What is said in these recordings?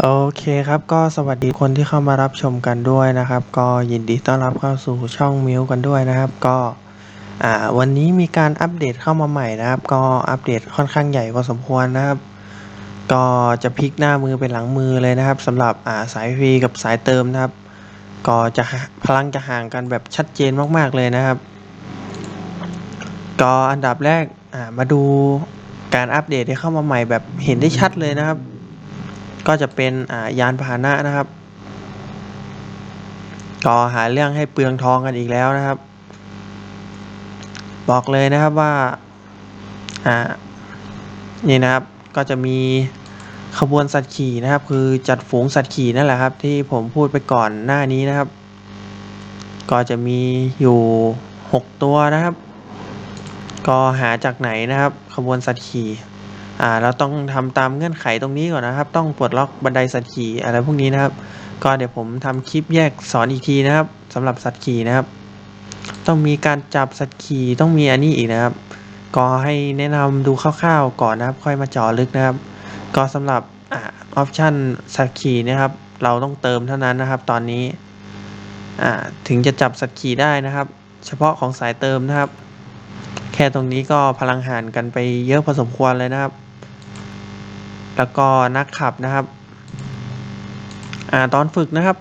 โอเคครับก็สวัสดีคนที่เข้ามารับชมกันด้วยนะครับ ก็ยินดีต้อนรับเข้าสู่ช่องมิวกันด้วยนะครับ ก็วันนี้มีการอัปเดตเข้ามาใหม่นะครับ ก็อัปเดตค่อนข้างใหญ่พอสมควรนะครับ ก็จะพลิกหน้ามือเป็นหลังมือเลยนะครับสำหรับาสายฟรีกับสายเติมนะครับ ก็จะพลังจะห่างกันแบบชัดเจนมากๆเลยนะครับ ก็อันดับแรกามาดูการอัปเดตที่เข้ามาใหม่แบบเห็นได้ชัดเลยนะครับ ก็จะเป็นยานพาหนะนะครับก็หาเรื่องให้เปลืองทองกันอีกแล้วนะครับ บอกเลยนะครับว่าอ่านี่นะครับก็จะมีขบวนสัตว์ขี่นะครับ คือจัดฝูงสัตว์ขี่นั่นแหละครับ ที่ผมพูดไปก่อนหน้านี้นะครับ ก็จะมีอยู่ 6 ตัวนะครับ ก็หาจากไหนนะครับ ขบวนสัตว์ขี่ อ่าเราต้องทำตามเงื่อนไขตรงนี้ก่อนนะครับ ต้องปลดล็อกบันไดสัตว์ขี่อะไรพวกนี้นะครับ ก็เดี๋ยวผมทำคลิปแยกสอนอีกทีนะครับสำหรับสัตว์ขี่นะครับ ต้องมีการจับสัตว์ขี่ต้องมีอันนี้อีกนะครับ ก็ให้แนะนำดูคร่าวๆก่อนนะครับ ค่อยมาเจาะลึกนะครับ ก็สำหรับออปชันสัตว์ขี่นะครับ เราต้องเติมเท่านั้นนะครับ ตอนนี้ถึงจะจับสัตว์ขี่ได้นะครับ เฉพาะของสายเติมนะครับ แค่ตรงนี้ก็พลังหานกันไปเยอะพอสมควรเลยนะครับ แล้วก็นักขับนะครับ อ่าตอนฝึกนะครับ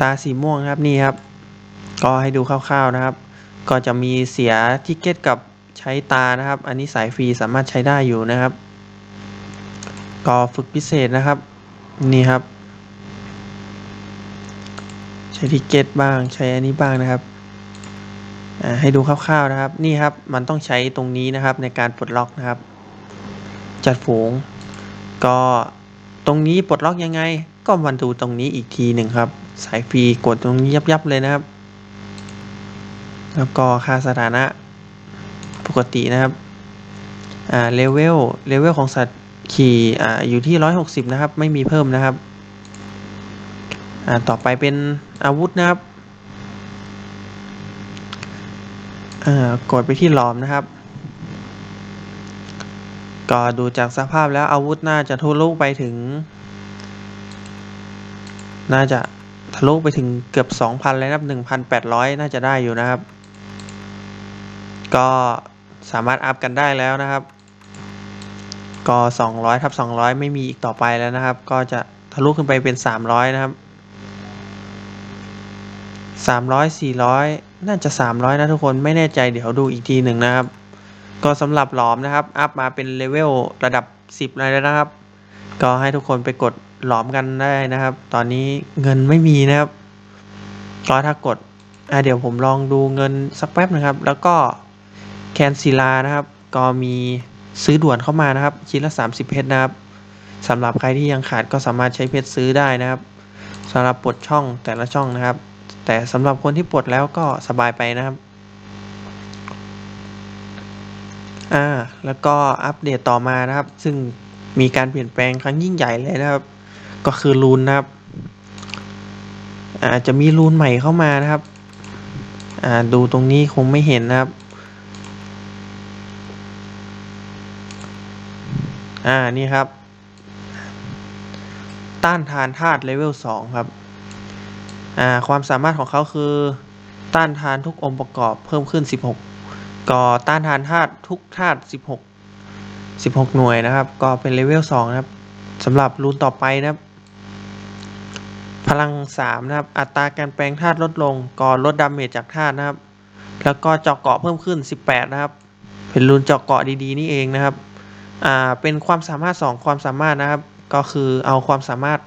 ตาสีม่วงครับนี่ครับ ก็ให้ดูคร่าวๆนะครับ ก็จะมีเสียทิเก็ตกับใช้ตานะครับ อันนี้สายฟรีสามารถใช้ได้อยู่นะครับ ก็ฝึกพิเศษนะครับ นี่ครับ ใช้ทิเก็ตบ้างใช้อันนี้บ้างนะครับอ่าให้ดูคร่าวๆนะครับ นี่ครับมันต้องใช้ตรงนี้นะครับในการปลดล็อกนะครับ จัดฝูง ก็ตรงนี้ปลดล็อกยังไง ก็มาดูตรงนี้อีกทีหนึ่งครับ สายฟรีกดตรงนี้ยับยับๆเลยนะครับ แล้วก็ค่าสถานะปกตินะครับ อ่าเลเวลเลเวลของสัตว์ขี่อ่าอยู่ที่ร้อยหกสิบนะครับ ไม่มีเพิ่มนะครับ อ่าต่อไปเป็นอาวุธนะครับ อ่ากดไปที่หลอมนะครับ ก็ดูจากสภาพแล้วอาวุธน่าจะทะลุไปถึง น่าจะทะลุไปถึงเกือบสองพันเลยนะครับหนึ่งพันแปดร้อยน่าจะได้อยู่นะครับ ก็สามารถอัพกันได้แล้วนะครับ ก็สองร้อยทับสองร้อยไม่มีอีกต่อไปแล้วนะครับ ก็จะทะลุขึ้นไปเป็นสามร้อยนะครับสามร้อยสี่ร้อยน่าจะสามร้อยนะทุกคนไม่แน่ใจเดี๋ยวดูอีกทีหนึ่งนะครับ ก็สำหรับหลอมนะครับ อัพมาเป็นเลเวลระดับ 10เลยแล้วนะครับ ก็ให้ทุกคนไปกดหลอมกันได้นะครับ ตอนนี้เงินไม่มีนะครับก็ถ้ากดอะเดี๋ยวผมลองดูเงินสักแป๊บนะครับ แล้วก็แคนซิลานะครับ ก็มีซื้อด่วนเข้ามานะครับ ชิ้นละ 30 เพชรนะครับสำหรับใครที่ยังขาดก็สามารถใช้เพชรซื้อได้นะครับสำหรับปลดช่องแต่ละช่องนะครับ แต่สำหรับคนที่ปลดแล้วก็สบายไปนะครับ อ่าแล้วก็อัปเดตต่อมานะครับ ซึ่งมีการเปลี่ยนแปลงครั้งยิ่งใหญ่เลยนะครับ ก็คือรูนนะครับอาจจะมีรูนใหม่เข้ามานะครับอ่าดูตรงนี้คงไม่เห็นนะครับอ่านี่ครับ ต้านทานธาตุเลเวลสองครับอ่าความสามารถของเขาคือ ต้านทานทุกองค์ประกอบเพิ่มขึ้น 16 ก็ต้านทานธาตุทุกธาตุ16 16 หน่วยนะครับ ก็เป็นเลเวล2นะครับสำหรับรูนต่อไปนะครับ พลัง 3 นะครับ อัตราการแปลงธาตุลดลงก็ลดดาเมจจากธาตุนะครับ แล้วก็เจาะเกาะเพิ่มขึ้น 18 นะครับ เป็นรูนเจาะเกาะดีๆ นี่เองนะครับอ่าเป็นความสามารถ 2 ความสามารถนะครับ ก็คือเอาความสามารถ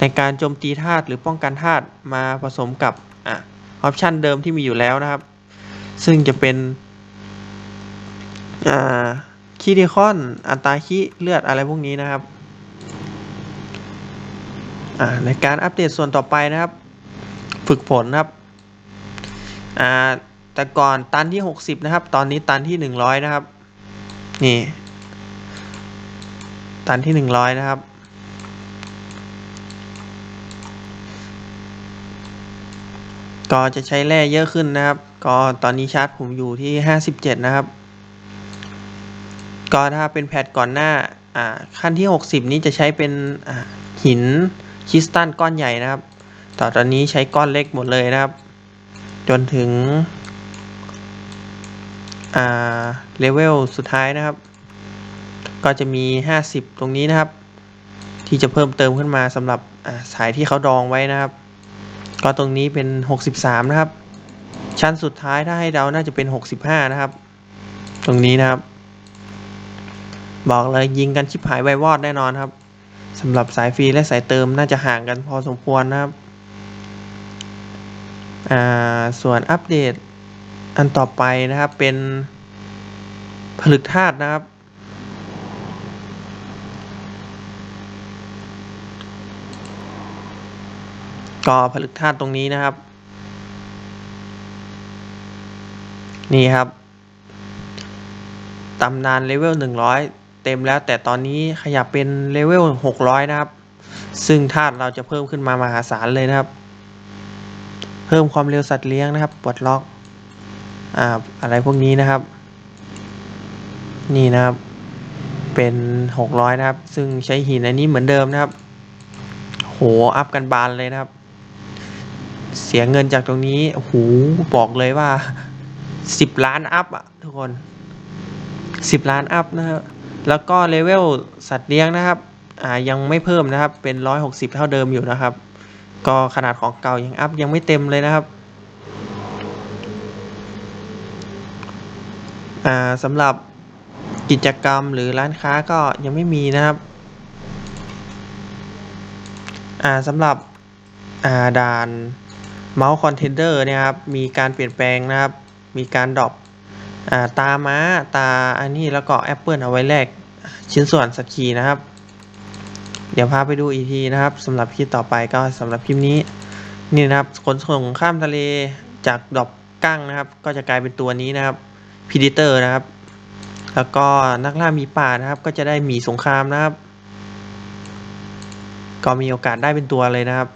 ในการโจมตีธาตุหรือป้องกันธาตุมาผสมกับอะออปชันเดิมที่มีอยู่แล้วนะครับ ซึ่งจะเป็น อ่าคีดิคอน อัตราคิเลือดอะไรพวกนี้นะครับในการอัปเดตส่วนต่อไปนะครับ ฝึกฝนครับแต่ก่อนตันที่ 60 นะครับ ตอนนี้ตันที่ 100 นะครับ นี่ ตันที่ 100 นะครับ ก็จะใช้แร่เยอะขึ้นนะครับ ก็ตอนนี้ชาร์จผมอยู่ที่ 57 นะครับ ก็ถ้าเป็นแพทก่อนหน้าอ่าขั้นที่ 60 นี้จะใช้เป็นอ่าหินคริสตัลก้อนใหญ่นะครับต่ตอนนี้ใช้ก้อนเล็กหมดเลยนะครับ จนถึงอ่าเลเวลสุดท้ายนะครับ ก็จะมี 50 ตรงนี้นะครับ ที่จะเพิ่มเติมขึ้นมาสำหรับอ่าสายที่เขาดองไว้นะครับ ก็ตรงนี้เป็น 63 นะครับ ชั้นสุดท้ายถ้าให้เดาน่าจะเป็น 65 นะครับ ตรงนี้นะครับ บอกเลยยิงกันชิบหายไววอดแน่นอนครับสำหรับสายฟรีและสายเติมน่าจะห่างกันพอสมควรนะครับ อ่า ส่วนอัปเดตอันต่อไปนะครับเป็นผลึกธาตุนะครับ ก็ผลึกธาตุตรงนี้นะครับ นี่ครับตำนานเลเวล100 เต็มแล้ว แต่ตอนนี้ขยับเป็นเลเวล 600 นะครับ ซึ่งธาตุเราจะเพิ่มขึ้นมามหาศาลเลยนะครับ เพิ่มความเร็วสัตว์เลี้ยงนะครับปลดล็อกอ่าอะไรพวกนี้นะครับ นี่นะครับ เป็น 600 นะครับ ซึ่งใช้หินอันนี้เหมือนเดิมนะครับ โหอัพกันบานเลยนะครับ เสียเงินจากตรงนี้โหบอกเลยว่า 10 ล้านอัพอะทุกคนสิบล้านอัพนะครับ แล้วก็เลเวลสัตว์เลี้ยงนะครับอ่ายังไม่เพิ่มนะครับเป็นร้อยหกสิบเท่าเดิมอยู่นะครับ ก็ขนาดของเก่ายังอัพยังไม่เต็มเลยนะครับอ่าสำหรับกิจกรรมหรือร้านค้าก็ยังไม่มีนะครับอ่าสำหรับอ่าด่านเมาส์คอนเทนเดอร์เนี่ยครับมีการเปลี่ยนแปลงนะครับ มีการดรอป ตาม้าตาอันนี้แล้วก็แอปเปิลเอาไว้แลกชิ้นส่วนสกขีนะครับ เดี๋ยวพาไปดูอีกทีนะครับสำหรับคลิปต่อไปก็สำหรับคลิปนี้ นี่นะครับขนส่งข้ามทะเลจากดอกกั้งนะครับ ก็จะกลายเป็นตัวนี้นะครับพีดิเตอร์นะครับ แล้วก็นักล่าหมีป่านะครับ ก็จะได้หมีสงครามนะครับ ก็มีโอกาสได้เป็นตัวเลยนะครับ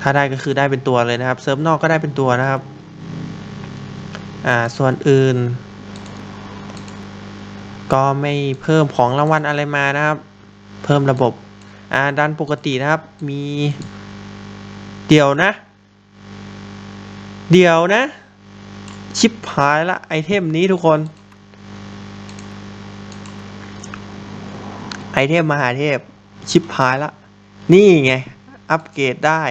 ถ้าได้ก็คือได้เป็นตัวเลยนะครับ เซิร์ฟนอกก็ได้เป็นตัวนะครับ อ่าส่วนอื่น ก็ไม่เพิ่มของรางวัลอะไรมานะครับ เพิ่มระบบอ่าดันปกตินะครับมีเดี๋ยวนะ เดี๋ยวนะ ชิปหายละไอเทมนี้ทุกคน ไอเทมมหาเทพ ชิปหายละ นี่ไง อัปเกรดได้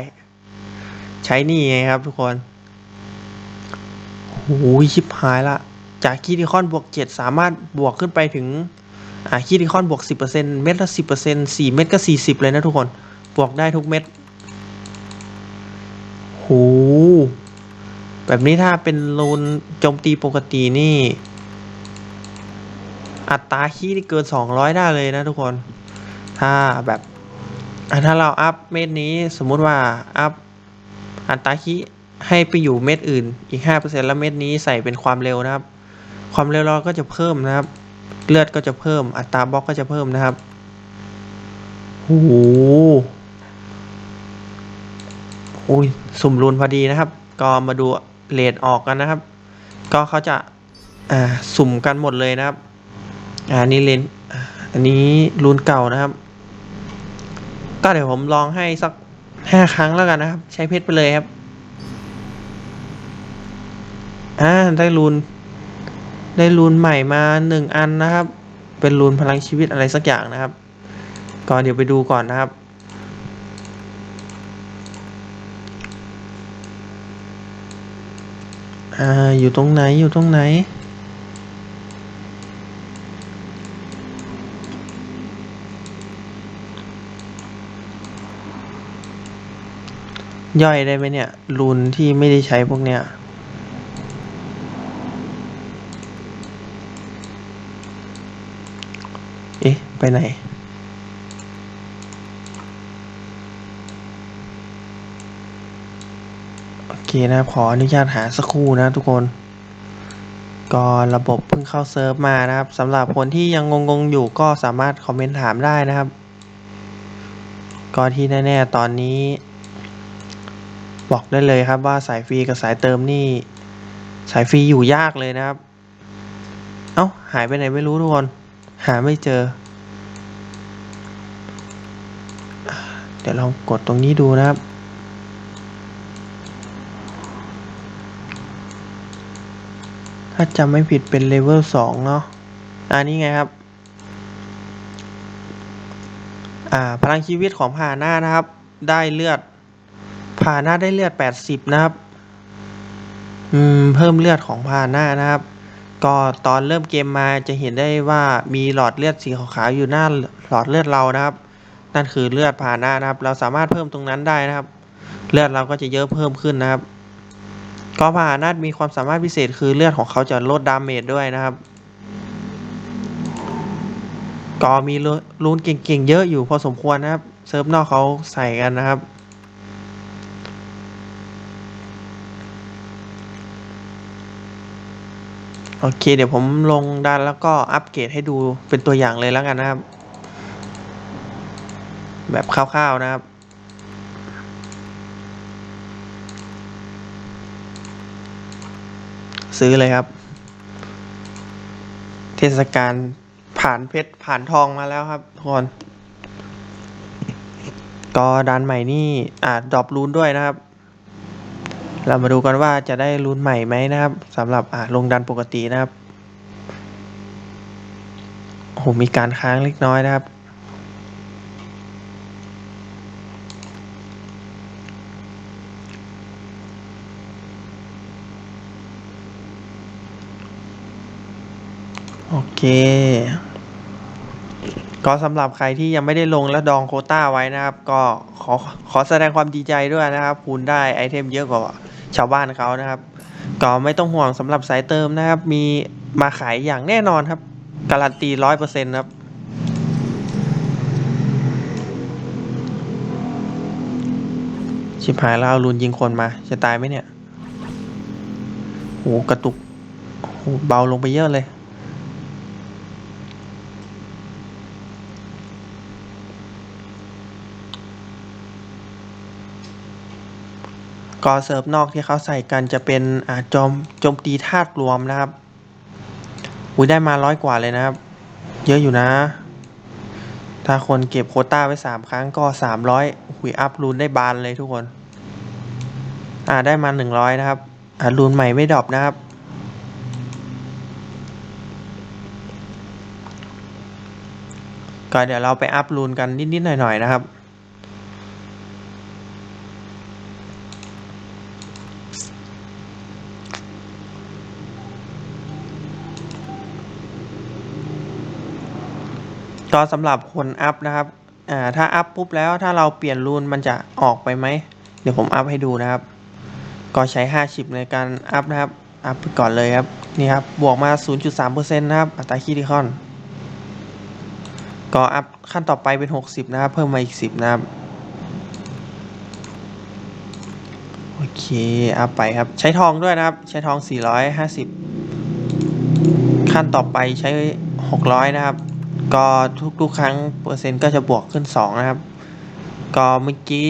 ใช้นี่ไงครับทุกคน โอ้ยชิบหายละ จากคีดิคอนบวกเจ็ดสามารถบวกขึ้นไปถึง อ่าคีดิคอนบวกสิบเปอร์เซ็นเม็ดละสิบเปอร์เซ็นสี่เม็ดก็สี่สิบเลยนะทุกคน บวกได้ทุกเม็ดโหแบบนี้ถ้าเป็นลูนโจมตีปกตินี่ อัตราคีที่เกินสองร้อยได้เลยนะทุกคน ถ้าแบบถ้าเราอัพเม็ดนี้สมมุติว่าอัพอัตราคี ให้ไปอยู่เม็ดอื่นอีก 5%แล้วเม็ดนี้ใส่เป็นความเร็วนะครับ ความเร็วเราก็จะเพิ่มนะครับ เลือดก็จะเพิ่มอัตราบล็อกก็จะเพิ่มนะครับโอ้โหโอ้ยสุ่มรูนพอดีนะครับ ก็มาดูเลทออกกันนะครับ ก็เขาจะอ่าสุ่มกันหมดเลยนะครับอ่านี่เลนอันนี้รูนเก่านะครับ ก็เดี๋ยวผมลองให้สักห้าครั้งแล้วกันนะครับ ใช้เพชรไปเลยครับ อ่าได้รูน ได้รูนใหม่มาหนึ่งอันนะครับ เป็นรูนพลังชีวิตอะไรสักอย่างนะครับก็เดี๋ยวไปดูก่อนนะครับ อ่า อยู่ตรงไหน อยู่ตรงไหนย่อยได้ไหมเนี่ย รูนที่ไม่ได้ใช้พวกเนี้ย เอ๊ะ ไปไหน โอเคนะขออนุญาตหาสักครู่นะทุกคน ก็ระบบเพิ่งเข้าเซิร์ฟมานะครับสำหรับคนที่ยังงงๆอยู่ก็สามารถคอมเมนต์ถามได้นะครับ ก็ที่แน่ๆตอนนี้ บอกได้เลยครับว่าสายฟรีกับสายเติมนี่ สายฟรีอยู่ยากเลยนะครับ เอ้าหายไปไหนไม่รู้ทุกคนหาไม่เจอ ดี๋ยวลองกดตรงนี้ดูนะครับ ถ้าจำไม่ผิดเป็นเลเวลสองเนาะอันนี้ไงครับอ่าพลังชีวิตของพาหน้านะครับ ได้เลือดพาหน้าได้เลือด 80 นะครับ อืม เพิ่มเลือดของพาหน้านะครับ ก็ตอนเริ่มเกมมาจะเห็นได้ว่ามีหลอดเลือดสีขาวๆอยู่หน้าหลอดเลือดเรานะครับ นั่นคือเลือดพาหน้านะครับ เราสามารถเพิ่มตรงนั้นได้นะครับ เลือดเราก็จะเยอะเพิ่มขึ้นนะครับก็พาหนะมีความสามารถพิเศษคือเลือดของเขาจะลดดาเมจด้วยนะครับก็มีรูนเก่งๆเยอะอยู่พอสมควรนะครับ เซิร์ฟนอกเขาใส่กันนะครับโอเค เดี๋ยวผมลงดันแล้วก็อัปเกรดให้ดูเป็นตัวอย่างเลยแล้วกันนะครับ แบบคร่าวๆนะครับ ซื้อเลยครับ เทศกาลผ่านเพชรผ่านทองมาแล้วครับทุกคนก็ดันใหม่นี่อาจดรอปรูนด้วยนะครับ เรามาดูกันว่าจะได้รูนใหม่ไหมนะครับสำหรับอ่าลงดันปกตินะครับโอ้โหมีการค้างเล็กน้อยนะครับ เค ก็สำหรับใครที่ยังไม่ได้ลงและดองโคต้าไว้นะครับ ก็ขอขอแสดงความดีใจด้วยนะครับ คุณได้ไอเทมเยอะกว่าชาวบ้านเขานะครับ ก็ไม่ต้องห่วงสำหรับสายเติมนะครับ มีมาขายอย่างแน่นอนครับ การันตีร้อยเปอร์เซ็นต์ครับชิบหายแล้วเอารุนยิงคนมา จะตายไหมเนี่ยโหกระตุกโหเบาลงไปเยอะเลย ก็เซิร์ฟนอกที่เขาใส่กันจะเป็นอ่าโจมโจมตีธาตุรวมนะครับอุ้ยได้มาร้อยกว่าเลยนะครับ เยอะอยู่นะ ถ้าคนเก็บโคต้าไว้สามครั้งก็สามร้อยหุยอัพรูนได้บานเลยทุกคน อ่าได้มาหนึ่งร้อยนะครับ อ่ารูนใหม่ไม่ดรอปนะครับ ก็เดี๋ยวเราไปอัพรูนกันนิดๆหน่อยๆนะครับ ก็สำหรับคนอัพนะครับ อ่า ถ้าอัพปุ๊บแล้วถ้าเราเปลี่ยนรูนมันจะออกไปไหม เดี๋ยวผมอัพให้ดูนะครับ ก็ใช้5ชิปในการอัพนะครับ อัพก่อนเลยครับ นี่ครับ บวกมา 0.3%นะครับ อัตราคิดิคอน ก็อัพขั้นต่อไปเป็น 60 นะครับ เพิ่มมาอีก 10 นะครับ โอเค อัพไปครับ ใช้ทองด้วยนะครับ ใช้ทอง 450 ขั้นต่อไปใช้ 600 นะครับ ก็ทุกๆ ครั้งเปอร์เซ็นต์ก็จะบวกขึ้น 2 นะครับ ก็เมื่อกี้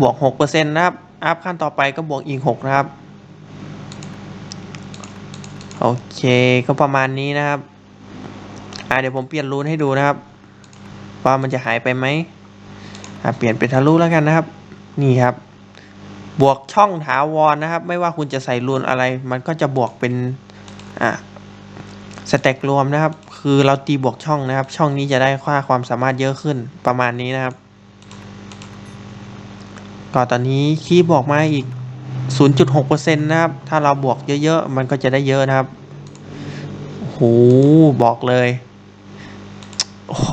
บวก6%นะครับ อัพขั้นต่อไปก็บวกอีก 6 นะครับ โอเคก็ประมาณนี้นะครับอ่าเดี๋ยวผมเปลี่ยนรูนให้ดูนะครับ ว่ามันจะหายไปไหมอ่าเปลี่ยนเป็นทะลุแล้วกันนะครับ นี่ครับ บวกช่องถาวรนะครับ ไม่ว่าคุณจะใส่รูนอะไร มันก็จะบวกเป็นอ่าสแต็กรวมนะครับ คือเราตีบวกช่องนะครับ ช่องนี้จะได้ค่าความสามารถเยอะขึ้นประมาณนี้นะครับก็ตอนนี้คีย์บอกมาอีก 0.6%นะครับ ถ้าเราบวกเยอะๆ มันก็จะได้เยอะนะครับโหบอกเลยโอ้โห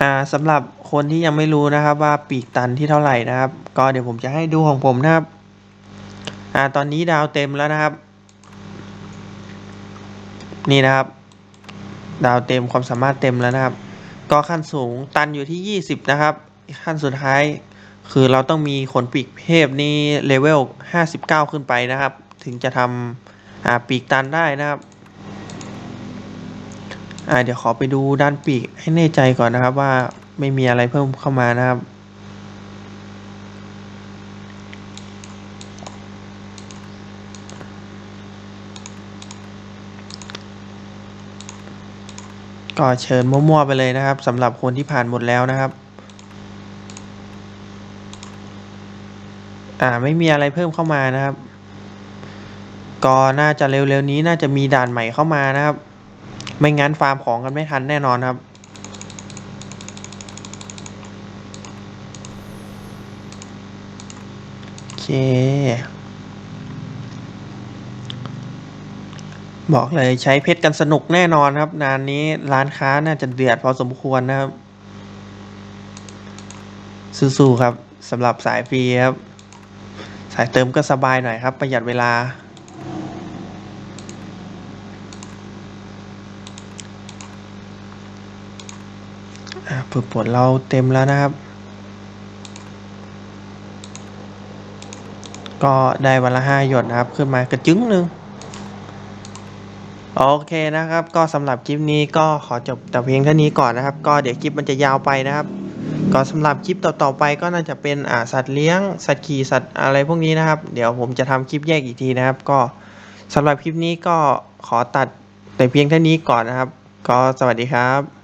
อ่าสำหรับคนที่ยังไม่รู้นะครับว่าปีกตันที่เท่าไหร่นะครับ ก็เดี๋ยวผมจะให้ดูของผมนะครับ อ่าตอนนี้ดาวเต็มแล้วนะครับ นี่นะครับ ดาวเต็มความสามารถเต็มแล้วนะครับ ก็ขั้นสูงตันอยู่ที่ 20 นะครับ ขั้นสุดท้าย คือเราต้องมีขนปีกเทพนี่เลเวล 59 ขึ้นไปนะครับ ถึงจะทำอ่าปีกตันได้นะครับอ่าเดี๋ยวขอไปดูด้านปีกให้แน่ใจก่อนนะครับว่าไม่มีอะไรเพิ่มเข้ามานะครับ ก็เชิญมั่วๆไปเลยนะครับสำหรับคนที่ผ่านหมดแล้วนะครับ อ่าไม่มีอะไรเพิ่มเข้ามานะครับ ก็น่าจะเร็วๆนี้น่าจะมีด่านใหม่เข้ามานะครับ ไม่งั้นฟาร์มของกันไม่ทันแน่นอนครับโอเค บอกเลยใช้เพชรกันสนุกแน่นอนครับงานนี้ร้านค้าน่าจะเดือดพอสมควรนะครับ สู้ๆครับสำหรับสายฟรีครับ สายเติมก็สบายหน่อยครับ ประหยัดเวลาอ่าฝึกฝนเราเต็มแล้วนะครับ ก็ได้วันละห้าหยดนะครับ ขึ้นมากระจึ้งหนึ่ง โอเคนะครับ ก็สำหรับคลิปนี้ก็ขอจบแต่เพียงเท่านี้ก่อนนะครับ ก็เดี๋ยวคลิปมันจะยาวไปนะครับ ก็สำหรับคลิปต่อๆไปก็น่าจะเป็นอ่าสัตว์เลี้ยง สัตว์ขี่สัตว์อะไรพวกนี้นะครับ เดี๋ยวผมจะทำคลิปแยกอีกทีนะครับ ก็สำหรับคลิปนี้ก็ขอตัดแต่เพียงเท่านี้ก่อนนะครับ ก็สวัสดีครับ